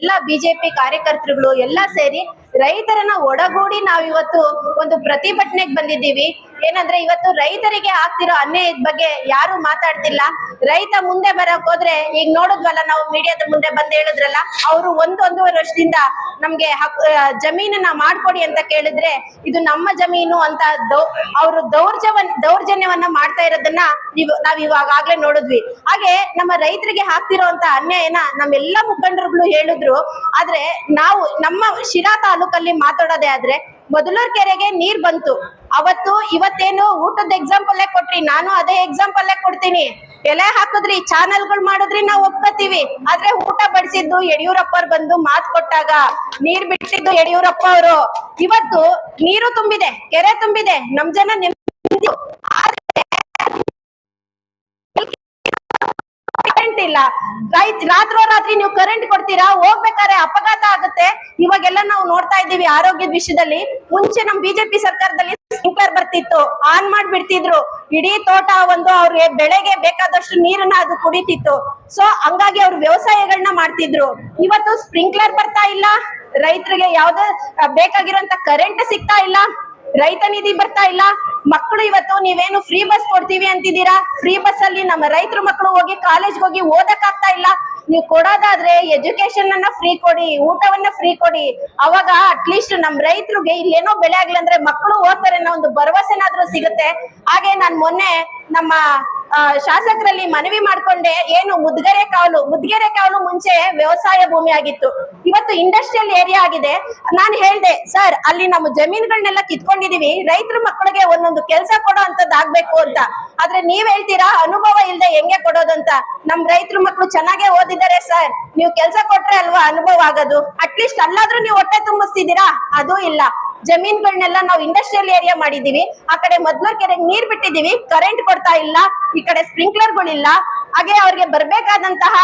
ಎಲ್ಲ ಬಿಜೆಪಿ ಕಾರ್ಯಕರ್ತರುಗಳು ಎಲ್ಲ ಸೇರಿ ರೈತರನ್ನ ಒಡಗೂಡಿ ನಾವಿವತ್ತು ಒಂದು ಪ್ರತಿಭಟನೆಗೆ ಬಂದಿದ್ದೀವಿ. ಏನಂದ್ರೆ ಇವತ್ತು ರೈತರಿಗೆ ಆಗ್ತಿರೋ ಅನ್ಯಾಯದ ಬಗ್ಗೆ ಯಾರು ಮಾತಾಡ್ತಿಲ್ಲ. ರೈತ ಮುಂದೆ ಬರಕ್ ಹೋದ್ರೆ, ಈಗ ನೋಡಿದ್ವಲ್ಲ ನಾವು ಮೀಡಿಯಾದ ಮುಂದೆ ಬಂದ್ ಹೇಳಿದ್ರಲ್ಲ, ಅವರು ಒಂದೊಂದೂವರೆ ವರ್ಷದಿಂದ ನಮ್ಗೆ ಜಮೀನನ್ನ ಮಾಡ್ಕೊಡಿ ಅಂತ ಕೇಳಿದ್ರೆ, ಇದು ನಮ್ಮ ಜಮೀನು ಅಂತ ಅವರು ದೌರ್ಜವನ್, ದೌರ್ಜನ್ಯವನ್ನ ಮಾಡ್ತಾ ಇರೋದನ್ನ ನೀವು ನಾವ್ ಇವಾಗಾಗ್ಲೇ ನೋಡಿದ್ವಿ. ಹಾಗೆ ನಮ್ಮ ರೈತರಿಗೆ ಹಾಕ್ತಿರೋಂತ ಅನ್ಯಾಯನ ನಮ್ಮೆಲ್ಲ ಮುಖಂಡರುಗಳು ಹೇಳಿದ್ರು. ಆದ್ರೆ ನಾವು ನಮ್ಮ ಶಿರಾ ತಾಲೂಕಲ್ಲಿ ಮಾತಾಡೋದೇ ಆದ್ರೆ ಮೊದಲೂರ್ ಕೆರೆಗೆ ನೀರ್ ಬಂತು. ಅವತ್ತು ಇವತ್ತೇನು ಊಟದ ಎಕ್ಸಾಂಪಲ್ ಕೊಟ್ರಿ, ನಾನು ಅದೇ ಎಕ್ಸಾಂಪಲ್ ಕೊಡ್ತೀನಿ. ಎಲೆ ಹಾಕಿದ್ರಿ ಚಾನಲ್ಗಳು ಮಾಡಿದ್ರಿ, ನಾವು ಒಪ್ಕೋತೀವಿ. ಆದ್ರೆ ಊಟ ಬಡಿಸಿದ್ದು ಯಡಿಯೂರಪ್ಪ ಬಂದು ಮಾತ್ ಕೊಟ್ಟಾಗ, ನೀರ್ ಬಿಟ್ಟಿದ್ದು ಯಡಿಯೂರಪ್ಪ ಅವರು ಇವತ್ತು ನೀರು ತುಂಬಿದೆ, ಕೆರೆ ತುಂಬಿದೆ, ನಮ್ ಜನ ಇಲ್ಲ. ರೈತ್, ರಾತ್ರೋ ರಾತ್ರಿ ನೀವು ಕರೆಂಟ್ ಕೊಡ್ತೀರಾ? ಹೋಗ್ಬೇಕಾದ್ರೆ ಅಪಘಾತ ಆಗುತ್ತೆ. ಇವಾಗೆಲ್ಲ ನಾವು ನೋಡ್ತಾ ಇದ್ದೀವಿ ಆರೋಗ್ಯದ ವಿಷಯದಲ್ಲಿ. ಮುಂಚೆ ನಮ್ ಬಿಜೆಪಿ ಸರ್ಕಾರದಲ್ಲಿ ಸ್ಪ್ರಿಂಕ್ಲರ್ ಬರ್ತಿತ್ತು ಆನ್ ಮಾಡ್ಬಿಡ್ತಿದ್ರು. ಇಡೀ ತೋಟ ಒಂದು ಅವ್ರಿಗೆ ಬೆಳೆಗೆ ಬೇಕಾದಷ್ಟು ನೀರನ್ನ ಅದು ಕುಡಿತಿತ್ತು. ಸೊ ಹಂಗಾಗಿ ಅವ್ರು ವ್ಯವಸಾಯಗಳನ್ನ ಮಾಡ್ತಿದ್ರು. ಇವತ್ತು ಸ್ಪ್ರಿಂಕ್ಲರ್ ಬರ್ತಾ ಇಲ್ಲ. ರೈತರಿಗೆ ಯಾವ್ದೇ ಬೇಕಾಗಿರೋಂತ ಕರೆಂಟ್ ಸಿಗ್ತಾ ಇಲ್ಲ. ರೈತ ನಿಧಿ ಬರ್ತಾ ಇಲ್ಲ. ಮಕ್ಕಳು ಇವತ್ತು ನೀವೇನು ಫ್ರೀ ಬಸ್ ಕೊಡ್ತೀವಿ ಅಂತಿದ್ದೀರಾ? ಫ್ರೀ ಬಸ್ ಅಲ್ಲಿ ನಮ್ಮ ರೈತರ ಮಕ್ಕಳು ಹೋಗಿ ಕಾಲೇಜ್ ಹೋಗಿ ಓದಕ್ ಆಗ್ತಾ ಇಲ್ಲ. ನೀವು ಕೊಡೋದಾದ್ರೆ ಎಜುಕೇಶನ್ ಅನ್ನ ಫ್ರೀ ಕೊಡಿ, ಊಟವನ್ನ ಫ್ರೀ ಕೊಡಿ. ಅವಾಗ ಅಟ್ಲೀಸ್ಟ್ ನಮ್ ರೈತರಿಗೆ ಇಲ್ಲೇನೋ ಬೆಳೆ ಆಗ್ಲಿ ಅಂದ್ರೆ ಮಕ್ಕಳು ಓದ್ತಾರೆ ಅನ್ನೋ ಒಂದು ಭರವಸೆನಾದ್ರೂ ಸಿಗುತ್ತೆ. ಹಾಗೆ ನಾನ್ ಮೊನ್ನೆ ನಮ್ಮ ಶಾಸಕರಲ್ಲಿ ಮನವಿ ಮಾಡ್ಕೊಂಡೆ, ಏನು, ಮುದ್ಗೆರೆ ಕಾವಲು ಮುದ್ಗೆರೆ ಕಾವಲು ಮುಂಚೆ ವ್ಯವಸಾಯ ಭೂಮಿ ಆಗಿತ್ತು. ಇವತ್ತು ಇಂಡಸ್ಟ್ರಿಯಲ್ ಏರಿಯಾ ಆಗಿದೆ. ನಾನು ಹೇಳ್ದೆ, ಸರ್, ಅಲ್ಲಿ ನಮ್ಮ ಜಮೀನುಗಳನ್ನೆಲ್ಲ ಕಿತ್ಕೊಂಡಿದೀವಿ. ರೈತರ ಮಕ್ಕಳಿಗೆ ಒಂದೊಂದು ಕೆಲಸ ಕೊಡೋ ಅಂತದ್ ಆಗ್ಬೇಕು ಅಂತ. ಆದ್ರೆ ನೀವ್ ಹೇಳ್ತೀರಾ, ಅನುಭವ ಇಲ್ದೆ ಹೆಂಗೆ ಕೊಡೋದಂತ ನಮ್ ರೈತರ ಮಕ್ಕಳು ಚೆನ್ನಾಗೆ ಓದಿದ್ದಾರೆ, ಸರ್. ನೀವು ಕೆಲಸ ಕೊಟ್ರೆ ಅಲ್ವಾ ಅನುಭವ ಆಗೋದು? ಅಟ್ಲೀಸ್ಟ್ ಅಲ್ಲಾದ್ರೂ ನೀವು ಹೊಟ್ಟೆ ತುಂಬಿಸ್ತಿದ್ದೀರಾ? ಅದು ಇಲ್ಲ. ಜಮೀನ್ಗಳನ್ನೆಲ್ಲ ನಾವು ಇಂಡಸ್ಟ್ರಿಯಲ್ ಏರಿಯಾ ಮಾಡಿದೀವಿ ಆ ಕಡೆ ಮದ್ಲೂರ್ ಕೆರೆಗೆ ನೀರ್ ಬಿಟ್ಟಿದೀವಿ ಕರೆಂಟ್ ಕೊಡ್ತಾ ಇಲ್ಲ. ಈ ಕಡೆ ಸ್ಪ್ರಿಂಕ್ಲರ್ಗಳಿಲ್ಲ. ಹಾಗೆ ಅವ್ರಿಗೆ ಬರ್ಬೇಕಾದಂತಹ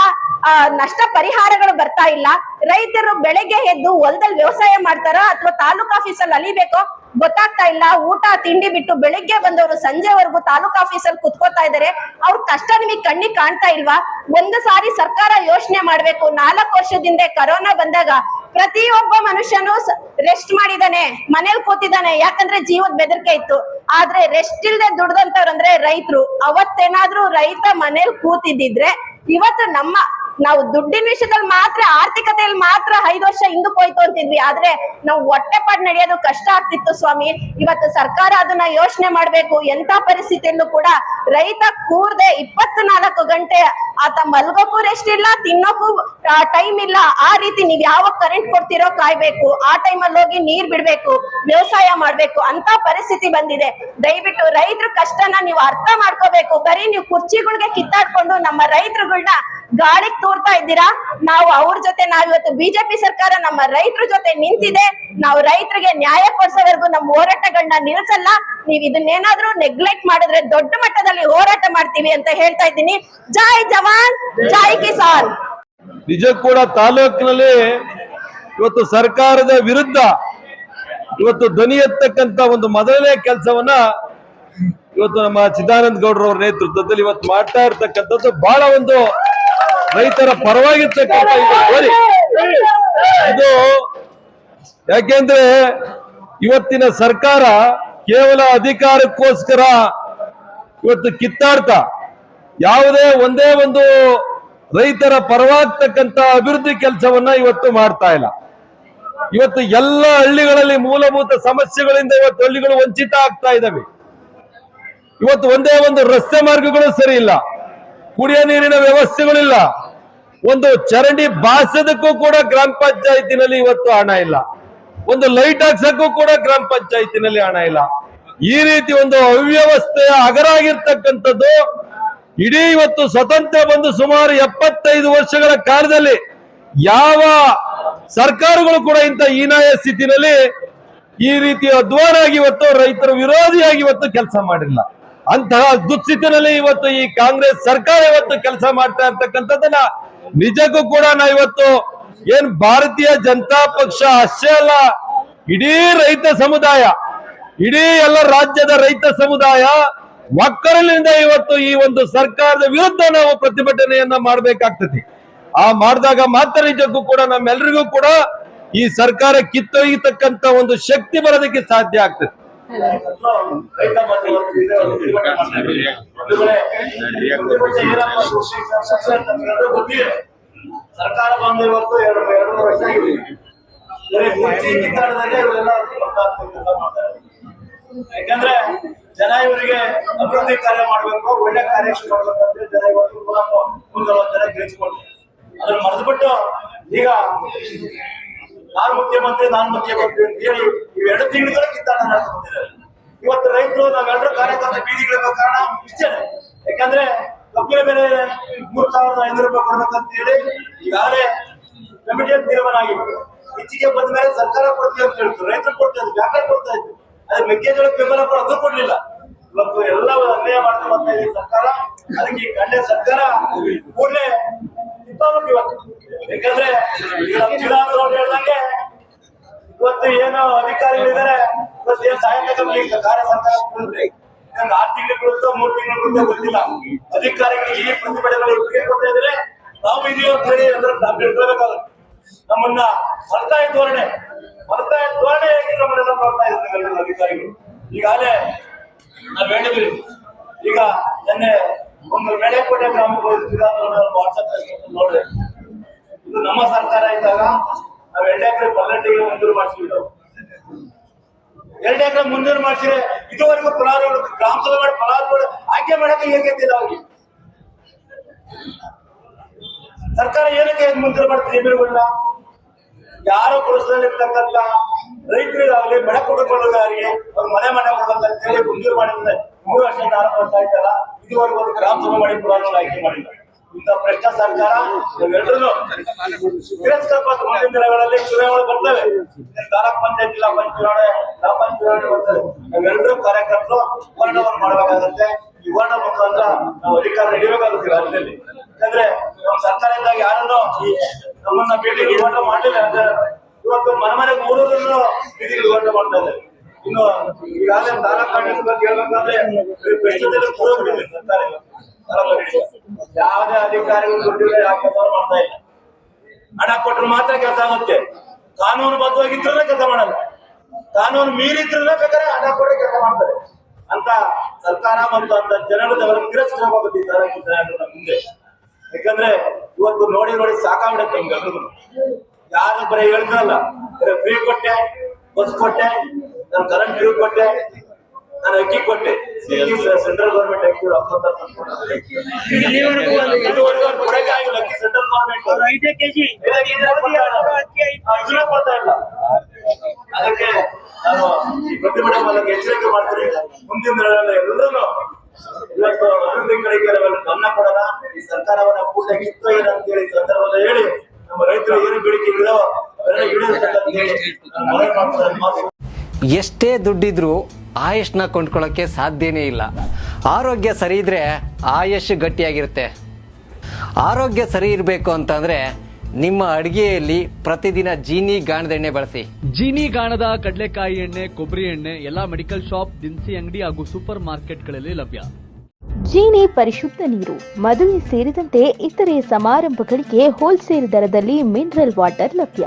ನಷ್ಟ ಪರಿಹಾರಗಳು ಬರ್ತಾ ಇಲ್ಲ. ರೈತರು ಬೆಳಗ್ಗೆ ಎದ್ದು ಹೊಲದಲ್ಲಿ ವ್ಯವಸಾಯ ಮಾಡ್ತಾರ ಅಥವಾ ತಾಲೂಕ್ ಆಫೀಸಲ್ಲಿ ಅಲಿಬೇಕೋ ಗೊತ್ತಾಗ್ತಾ ಇಲ್ಲ. ಊಟ, ತಿಂಡಿ ಬಿಟ್ಟು ಬೆಳಿಗ್ಗೆ ಬಂದವರು ಸಂಜೆವರೆಗೂ ತಾಲೂಕ್ ಆಫೀಸಲ್ಲಿ ಕುತ್ಕೋತಾ ಇದಾರೆ ಅವ್ರ ಕಷ್ಟ ನಿಮಗೆ ಕಣ್ಣಿಗೆ ಕಾಣ್ತಾ ಇಲ್ವಾ? ಒಂದು ಸಾರಿ ಸರ್ಕಾರ ಯೋಚನೆ ಮಾಡ್ಬೇಕು. ನಾಲ್ಕು ವರ್ಷದಿಂದ ಕರೋನಾ ಬಂದಾಗ ಪ್ರತಿಯೊಬ್ಬ ಮನುಷ್ಯನು ರೆಸ್ಟ್ ಮಾಡಿದಾನೆ ಮನೇಲಿ ಕೂತಿದ್ದಾನೆ, ಯಾಕಂದ್ರೆ ಜೀವದ ಬೆದರಿಕೆ ಇತ್ತು. ಆದ್ರೆ ರೆಸ್ಟ್ ಇಲ್ದೆ ದುಡ್ದಂತವ್ರಂದ್ರೆ ರೈತರು. ಅವತ್ತೇನಾದ್ರೂ ರೈತ ಮನೇಲಿ ಕೂತಿದ್ದಿದ್ರೆ, ಇವತ್ತು ನಮ್ಮ ನಾವು ದುಡ್ಡಿನ ವಿಷಯದಲ್ಲಿ ಮಾತ್ರ, ಆರ್ಥಿಕತೆಯಲ್ಲಿ ಮಾತ್ರ ಐದು ವರ್ಷ ಹಿಂದಕ್ಕೆ ಹೋಯ್ತು ಅಂತಿದ್ವಿ. ಆದ್ರೆ ನಾವು ಹೊಟ್ಟೆ ಪಾಡ್ ನಡೆಯೋದು ಕಷ್ಟ ಆಗ್ತಿತ್ತು ಸ್ವಾಮಿ. ಇವತ್ತು ಸರ್ಕಾರ ಅದನ್ನ ಯೋಚನೆ ಮಾಡ್ಬೇಕು. ಎಂತ ಪರಿಸ್ಥಿತಿಯಲ್ಲೂ ಕೂಡ ರೈತ ಕೂರ್ದೆ ಇಪ್ಪತ್ನಾಲ್ಕು ಗಂಟೆ ಆತ ಮಲ್ಗೋಕ್ಕೂ ರೆಸ್ಟ್ ಇಲ್ಲ ತಿನ್ನೋಕ್ಕೂ ಟೈಮ್ ಇಲ್ಲ. ಆ ರೀತಿ ನೀವ್ ಯಾವ ಕರೆಂಟ್ ಕೊಡ್ತಿರೋ ಕಾಯ್ಬೇಕು. ಆ ಟೈಮಲ್ಲಿ ಹೋಗಿ ನೀರ್ ಬಿಡ್ಬೇಕು, ವ್ಯವಸಾಯ ಮಾಡ್ಬೇಕು. ಅಂತ ಪರಿಸ್ಥಿತಿ ಬಂದಿದೆ. ದಯವಿಟ್ಟು ರೈತರ ಕಷ್ಟನ ನೀವು ಅರ್ಥ ಮಾಡ್ಕೋಬೇಕು. ಬರೀ ನೀವು ಕುರ್ಚಿಗಳಿಗೆ ಕಿತ್ತಾಡ್ಕೊಂಡು ನಮ್ಮ ರೈತರುಗಳನ್ನ ಗಾಳಿಗೆ ತೋರ್ತಾ ಇದ್ದೀರಾ? ನಾವು ಅವ್ರ ಜೊತೆ ನಾವಿವತ್ತು ಬಿಜೆಪಿ ಸರ್ಕಾರ ನಮ್ಮ ರೈತರ ಜೊತೆ ನಿಂತಿದೆ. ನಾವು ರೈತರಿಗೆ ನ್ಯಾಯ ಕೊಡ್ಸೋವರೆಗೂ ನಮ್ಮ ಹೋರಾಟಗಳನ್ನ ನಿಲ್ಸಲ್ಲ. ನೀವ್ ಇದನ್ನೇನಾದ್ರೂ ನೆಗ್ಲೆಕ್ಟ್ ಮಾಡಿದ್ರೆ ದೊಡ್ಡ ಮಟ್ಟದಲ್ಲಿ ಹೋರಾಟ ಮಾಡ್ತೀವಿ ಅಂತ ಹೇಳ್ತಾ ಇದ್ದೀನಿ. ಜೈ ಜವಾನ್, ಜೈ ಕಿಸಾನ್. ನಿಜ ಕೂಡ ತಾಲೂಕಿನಲ್ಲಿ ಇವತ್ತು ಸರ್ಕಾರದ ವಿರುದ್ಧ ಇವತ್ತು ಧ್ವನಿ ಎತ್ತಕ್ಕಂತ ಒಂದು ಮೊದಲನೇ ಕೆಲಸವನ್ನ ಇವತ್ತು ನಮ್ಮ ಚಿದಾನಂದ ಗೌಡ್ರವ್ರ ನೇತೃತ್ವದಲ್ಲಿ ಇವತ್ತು ಮಾಡ್ತಾ ಇರ್ತಕ್ಕಂಥದ್ದು ಬಹಳ ಒಂದು ರೈತರ ಧ್ವನಿ. ಇದು. ಯಾಕೆಂದ್ರೆ ಇವತ್ತಿನ ಸರ್ಕಾರ ಕೇವಲ ಅಧಿಕಾರಕ್ಕೋಸ್ಕರ ಇವತ್ತು ಕಿತ್ತಾಡ್ತ. ಯಾವುದೇ ಒಂದೇ ಒಂದು ರೈತರ ಪರವಾಗ್ತಕ್ಕಂತ ಅಭಿವೃದ್ಧಿ ಕೆಲಸವನ್ನ ಇವತ್ತು ಮಾಡ್ತಾ ಇಲ್ಲ. ಇವತ್ತು ಎಲ್ಲ ಹಳ್ಳಿಗಳಲ್ಲಿ ಮೂಲಭೂತ ಸಮಸ್ಯೆಗಳಿಂದ ಇವತ್ತು ಹಳ್ಳಿಗಳು ವಂಚಿತ ಆಗ್ತಾ ಇದ್ದಾವೆ ಇವತ್ತು ಒಂದೇ ಒಂದು ರಸ್ತೆ ಮಾರ್ಗಗಳು ಸರಿ ಇಲ್ಲ. ಕುಡಿಯ ನೀರಿನ ವ್ಯವಸ್ಥೆಗಳಿಲ್ಲ. ಒಂದು ಚರಂಡಿ ಬಾಸದಕ್ಕೂ ಕೂಡ ಗ್ರಾಮ ಪಂಚಾಯತಿನಲ್ಲಿ ಇವತ್ತು ಹಣ ಇಲ್ಲ. ಒಂದು ಲೈಟ್ ಹಾಕ್ಸಕ್ಕೂ ಕೂಡ ಗ್ರಾಮ ಪಂಚಾಯತಿನಲ್ಲಿ ಹಣ ಇಲ್ಲ. ಈ ರೀತಿ ಒಂದು ಅವ್ಯವಸ್ಥೆಯ ಅಗರಾಗಿರ್ತಕ್ಕಂಥದ್ದು ಇಡೀ ಇವತ್ತು ಸ್ವತಂತ್ರ ಬಂದು ಸುಮಾರು ಎಪ್ಪತ್ತೈದು ವರ್ಷಗಳ ಕಾಲದಲ್ಲಿ ಯಾವ ಸರ್ಕಾರಗಳು ಕೂಡ ಇಂಥ ಹೀನಾಯ ಸ್ಥಿತಿನಲ್ಲಿ ಈ ರೀತಿ ಅಧ್ವಾನಾಗಿ ಇವತ್ತು ರೈತರ ವಿರೋಧಿಯಾಗಿ ಇವತ್ತು ಕೆಲಸ ಮಾಡಿಲ್ಲ. ಅಂತಹ ದುಸ್ಥಿತಿನಲ್ಲಿ ಇವತ್ತು ಈ ಕಾಂಗ್ರೆಸ್ ಸರ್ಕಾರ ಇವತ್ತು ಕೆಲಸ ಮಾಡ್ತಾ ಇರ್ತಕ್ಕಂಥದ್ದನ್ನ ನಿಜಕ್ಕೂ ಕೂಡ ನಾ ಇವತ್ತು ಏನ್ ಭಾರತೀಯ ಜನತಾ ಪಕ್ಷ ಅಷ್ಟೇ ಅಲ್ಲ, ಇಡೀ ರೈತ ಸಮುದಾಯ, ಇಡೀ ಎಲ್ಲ ರಾಜ್ಯದ ರೈತ ಸಮುದಾಯ ಒಕ್ಕರಲಿಂದ ಇವತ್ತು ಈ ಒಂದು ಸರ್ಕಾರದ ವಿರುದ್ಧ ನಾವು ಪ್ರತಿಭಟನೆಯನ್ನ ಮಾಡಬೇಕಾಗ್ತದೆ. ಆ ಮಾಡಿದಾಗ ಮಾತ್ರ ನಿಜಕ್ಕೂ ಕೂಡ ನಮ್ಮೆಲ್ರಿಗೂ ಕೂಡ ಈ ಸರ್ಕಾರ ಕಿತ್ತೊಯ್ಯತಕ್ಕಂತ ಒಂದು ಶಕ್ತಿ ಬರೋದಕ್ಕೆ ಸಾಧ್ಯ ಆಗ್ತದೆ. ಸರ್ಕಾರ ಬಂದು ಎರಡು ಎರಡು ವರ್ಷ ಆಗಿದೆ ಕುರ್ಚಿ ಕಿತ್ತಾಡದಾಗೆ ಇವರೆಲ್ಲ ಯಾಕಂದ್ರೆ ಜನ ಇವರಿಗೆ ಅಭಿವೃದ್ಧಿ ಕಾರ್ಯ ಮಾಡ್ಬೇಕು, ಒಳ್ಳೆ ಕಾರ್ಯ ಶುರು ಮಾಡ್ಬೇಕಂದ್ರೆ ಜನ ಇವತ್ತು ಮುಂದೆ ಜನ ಗ್ರಹಿಸಿಕೊಳ್ತಾರೆ ಅದನ್ನ ಮರೆದ್ಬಿಟ್ಟು ಈಗ ನಾನು ಮುಖ್ಯಮಂತ್ರಿ ನಾನು ಮುಖ್ಯಮಂತ್ರಿ ಅಂತ ಹೇಳಿ ಇವೆರಡು ತಿಂಗಳು ಕಿತ್ತಾಟ ಇವತ್ತು ರೈತರು ನಾವೆಲ್ಲರೂ ಕಾರ್ಯಕರ್ತರ ಬೀದಿಗಳ ಕಾರಣ ಇಷ್ಟೇ. ಯಾಕಂದ್ರೆ ಕಬ್ಬಿನ ಬೆಲೆ ಮೂರ್ ಸಾವಿರದ ಐನೂರು ರೂಪಾಯಿ ಕೊಡ್ಬೇಕಂತ ಹೇಳಿ ಈಗಾಗಲೇ ಕಮಿಟಿಯ ತೀರ್ಮಾನ ಆಗಿತ್ತು. ಹೆಚ್ಚಿಗೆ ಬಂದ ಮೇಲೆ ಸರ್ಕಾರ ಕೊಡ್ತೀವಿ ಅಂತ ಹೇಳ್ತು. ರೈತರು ಕೊಡ್ತಾ ಇದ್ರು ವ್ಯಾಪಾರ ಕೊಡ್ತಾ ಇದ್ರು? ಅದೇ ಮೆಕ್ಕೆಜೋಳ ಬೆಂಬಲ ಅದು ಕೊಡ್ಲಿಲ್ಲ. ಇವತ್ತು ಎಲ್ಲ ಅನ್ಯಾಯ ಮಾಡ್ತಾ ಇದೆ ಸರ್ಕಾರ. ಅದಕ್ಕೆ ಕಂಡೆ ಸರ್ಕಾರ ಕೂಡಲೇ ಯಾಕಂದ್ರೆ ಹೇಳ್ದಂಗೆ ಇವತ್ತು ಏನು ಅಧಿಕಾರಿಗಳಿದ್ದಾರೆ, ಇವತ್ತು ಏನ್ ಸಹಾಯಕ ಕಾರ್ಯ ತಿಂಗಳು ಮೂರ್ ತಿಂಗಳು ಗೊತ್ತಿಲ್ಲ. ಅಧಿಕಾರಿಗಳಿಗೆ ಈ ಪ್ರತಿಭಟನೆಗಳು ಒಪ್ಪಿಗೆ ಕೊಡ್ತಾ ಇದ್ರೆ ನಾವು ಇದೀವಿ ಅಂತ ಹೇಳಿ ಅಂದ್ರೆ ನಾವು ತಿಳ್ಕೊಳ್ಬೇಕಾಗುತ್ತೆ ನಮ್ಮನ್ನ ಹೊರತಾಯ ಧೋರಣೆ ಹೊರತಾಯ ಹೇಗೆ ನಮ್ಮನ್ನೆಲ್ಲ ನೋಡ್ತಾ ಇದ್ದಾರೆ ಅಧಿಕಾರಿಗಳು. ಈಗಾಗಲೇ ನಾವು ಹೇಳಿದ್ವಿ ಈಗ ನಿನ್ನೆ ಒಂದು ಬೆಳೆಕೋಟೆ ಗ್ರಾಮಕ್ಕೆ ಹೋಗ್ತೀರಾ ವಾಟ್ಸಪ್ ನೋಡಿ ಇದು ನಮ್ಮ ಸರ್ಕಾರ ಇದ್ದಾಗ ನಾವ್ ಎರಡು ಎಕರೆ ಪಲ್ಲಟ್ಟಿಗೆ ಮಂಜೂರು ಮಾಡಿಸಿದ್ವಿ ಎರಡು ಎಕರೆ ಮಂಜೂರು ಮಾಡಿಸಿದ್ರೆ ಇದುವರೆಗೂ ಫಲಾನುಭವಿಗಳು ಗ್ರಾಮ ಸಭೆ ಮಾಡಿ ಫಲಾನುಭವಿಗಳು ಆಯ್ಕೆ ಮಾಡಕ್ಕೆ ಹೇಗಿದ್ದಿಲ್ಲ ಅವ್ರಿಗೆ. ಸರ್ಕಾರ ಏನಕ್ಕೆ ಮಂಜೂರು ಮಾಡ್ತೀವಿ ಜಮೀನುಗಳನ್ನ? ಯಾರೋ ಕೊಡಿಸಲಿರ್ತಕ್ಕಂಥ ರೈತರಿಗಾಗಲಿ ಬಡ ಕುಟುಂಬಗಳಿಗಾಗಲಿ ಅವ್ರ ಮನೆ ಮನೆ ಕೊಡ್ಬೇಕಂತ ಹೇಳಿ ಮಂಜೂರು ಮಾಡಿದ್ರೆ ಮೂರು ವರ್ಷ ನಾಲ್ಕು ವರ್ಷ ಆಯ್ತಲ್ಲ ಇದುವರೆಗೂ ಒಂದು ಗ್ರಾಮ ಸಭೆ ಮಾಡಿ ಕೂಡ ಆಯ್ಕೆ ಮಾಡಿಲ್ಲ ಇಂಥ ಭ್ರಷ್ಟ ಸರ್ಕಾರ ನಾವೆಲ್ಲರೂ ತಿರಸ್ಕರಿಸಬೇಕು ಮುಂದಿನ ದಿನಗಳಲ್ಲಿ ಚುನಾವಣೆ ಬರ್ತವೆ. ತಾಲೂಕ್ ಪಂಚಾಯತ್, ಜಿಲ್ಲಾ ಪಂಚಾಯತ್ ಚುನಾವಣೆ, ಗ್ರಾಮ ಪಂಚಾಯತ್ ಚುನಾವಣೆ ಬರ್ತವೆ. ನಾವೆಲ್ಲರೂ ಕಾರ್ಯಕರ್ತರು ಹೋರಾಟವನ್ನು ಮಾಡಬೇಕಾಗುತ್ತೆ. ಈ ಹೋರಾಟ ಮುಖಾಂತರ ನಾವು ಅಧಿಕಾರ ನೀಡಬೇಕಾಗುತ್ತೆ ರಾಜ್ಯದಲ್ಲಿ. ಯಾಕಂದ್ರೆ ನಮ್ಮ ಸರ್ಕಾರದಿಂದ ಇದ್ದಾಗ ಯಾರನ್ನು ನಮ್ಮನ್ನ ಭೇಟಿ ಹೋರಾಟ ಮಾಡಲಿಲ್ಲ. ಅಂದ್ರೆ ಇವತ್ತು ಮನೆ ಮನೆಗೆ ಮೂರೂರನ್ನು ಬೀದಿಗೆ ಹೋರಾಟ ಮಾಡ್ತಾ ಇದ್ದಾರೆ. ಇನ್ನು ಈಗಾಗಲೇ ದಾನ ಬಗ್ಗೆ ಹೇಳ್ಬೇಕಂದ್ರೆ ಭ್ರಷ್ಟದಲ್ಲಿ ಕೂರೋಗ್ಬಿಟ್ಟಿದೆ ಸರ್ಕಾರ. ಯಾವುದೇ ಅಧಿಕಾರಿಗಳು ದುಡ್ಡಿಲ್ಲ, ಯಾವ ಕೆಲಸ ಮಾಡ್ತಾ ಇಲ್ಲ. ಹಣ ಕೊಟ್ಟರು ಮಾತ್ರ ಕೆಲಸ ಆಗುತ್ತೆ. ಕಾನೂನು ಬದ್ಧವಾಗಿದ್ರೆ ಕೆಲಸ ಮಾಡಲ್ಲ. ಕಾನೂನು ಮೀರಿದ್ರೆ ಬೇಕಾದ್ರೆ ಹಣ ಕೊಟ್ಟರೆ ಕೆಲಸ ಮಾಡ್ತಾರೆ. ಅಂತ ಸರ್ಕಾರ ಮತ್ತು ಅಂತ ಜನರು ಅವರ ತಾಲೂಕು ಮುಂದೆ. ಯಾಕಂದ್ರೆ ಇವತ್ತು ನೋಡಿ ನೋಡಿ ಸಾಕಾಗ್ಬಿಡುತ್ತೆ ನಮ್ಗೆಲ್ರಿಗೂ ಯಾರು ಬರೀ ಹೇಳ್ತಾರಲ್ಲ ಫ್ರೀ ಕೊಟ್ಟೆ, ಬಸ್ ಕೊಟ್ಟೆ ನಾನು ಕರೆಂಟ್ ಬಿಲ್ ಕೊಟ್ಟೆ ನಾನು ಅಕ್ಕಿ ಕೊಟ್ಟೆ. ಸೆಂಟ್ರಲ್ ಗೌರ್ಮೆಂಟ್ ಅಕ್ಕಿ ಕೊಡಕ್ಕೆ ಆಗಿಲ್ಲ ಅಕ್ಕಿ ಸೆಂಟ್ರಲ್ ಗೌರ್ಮೆಂಟ್ ಐದೇ ಕೆಜಿ ಕೊಡ್ತಾ ಇಲ್ಲ. ಅದಕ್ಕೆ ನಾನು ಈ ಪ್ರತಿಭಟನೆ ಮೂಲಕ ಎಚ್ಚರಿಕೆ ಮಾಡ್ತೀನಿ ಮುಂದಿನ ದಿನಗಳಲ್ಲಿ ಎಲ್ಲರೂ ಇವತ್ತು ಅಭಿವೃದ್ಧಿ ಕಡೆಗೆ ಗಮನ ಕೊಡೋಣ. ಈ ಸರ್ಕಾರವನ್ನ ಪೂರ್ಣ ಕಿತ್ತೊಯ್ಯೋಣ ಅಂತ ಹೇಳಿ ಸಂದರ್ಭದಲ್ಲಿ ಹೇಳಿ ನಮ್ಮ ರೈತರು ಏನು ಬೇಡಿಕೆ ಇಡೋ ಅದನ್ನ ಇಡಿದ ಹೇಳಿ. ಮನವಿ ಮಾಡ್ತಾರೆ ಮಾತು ಎಷ್ಟೇ ದುಡ್ಡಿದ್ರೂ ಆಯುಷ್ನ ಕೊಂಡ್ಕೊಳ್ಳೋಕ್ಕೆ ಸಾಧ್ಯನೇ ಇಲ್ಲ. ಆರೋಗ್ಯ ಸರಿ ಇದ್ರೆ ಆಯುಷ್ ಗಟ್ಟಿಯಾಗಿರುತ್ತೆ. ಆರೋಗ್ಯ ಸರಿ ಇರಬೇಕು ಅಂತಂದ್ರೆ ನಿಮ್ಮ ಅಡಿಗೆಯಲ್ಲಿ ಪ್ರತಿದಿನ ಜೀನಿ ಗಾಣದೆಣ್ಣೆ ಬಳಸಿ. ಜೀನಿ ಗಾಣದ ಕಡಲೆಕಾಯಿ ಎಣ್ಣೆ ಕೊಬ್ಬರಿ ಎಣ್ಣೆ ಎಲ್ಲಾ ಮೆಡಿಕಲ್ ಶಾಪ್ ದಿನಸಿ ಅಂಗಡಿ ಹಾಗೂ ಸೂಪರ್ ಮಾರ್ಕೆಟ್ಗಳಲ್ಲಿ ಲಭ್ಯ. ಜೀನಿ ಪರಿಶುದ್ಧ ನೀರು ಮದುವೆ ಸೇರಿದಂತೆ ಇತರೆ ಸಮಾರಂಭಗಳಿಗೆ ಹೋಲ್ಸೇಲ್ ದರದಲ್ಲಿ ಮಿನರಲ್ ವಾಟರ್ ಲಭ್ಯ.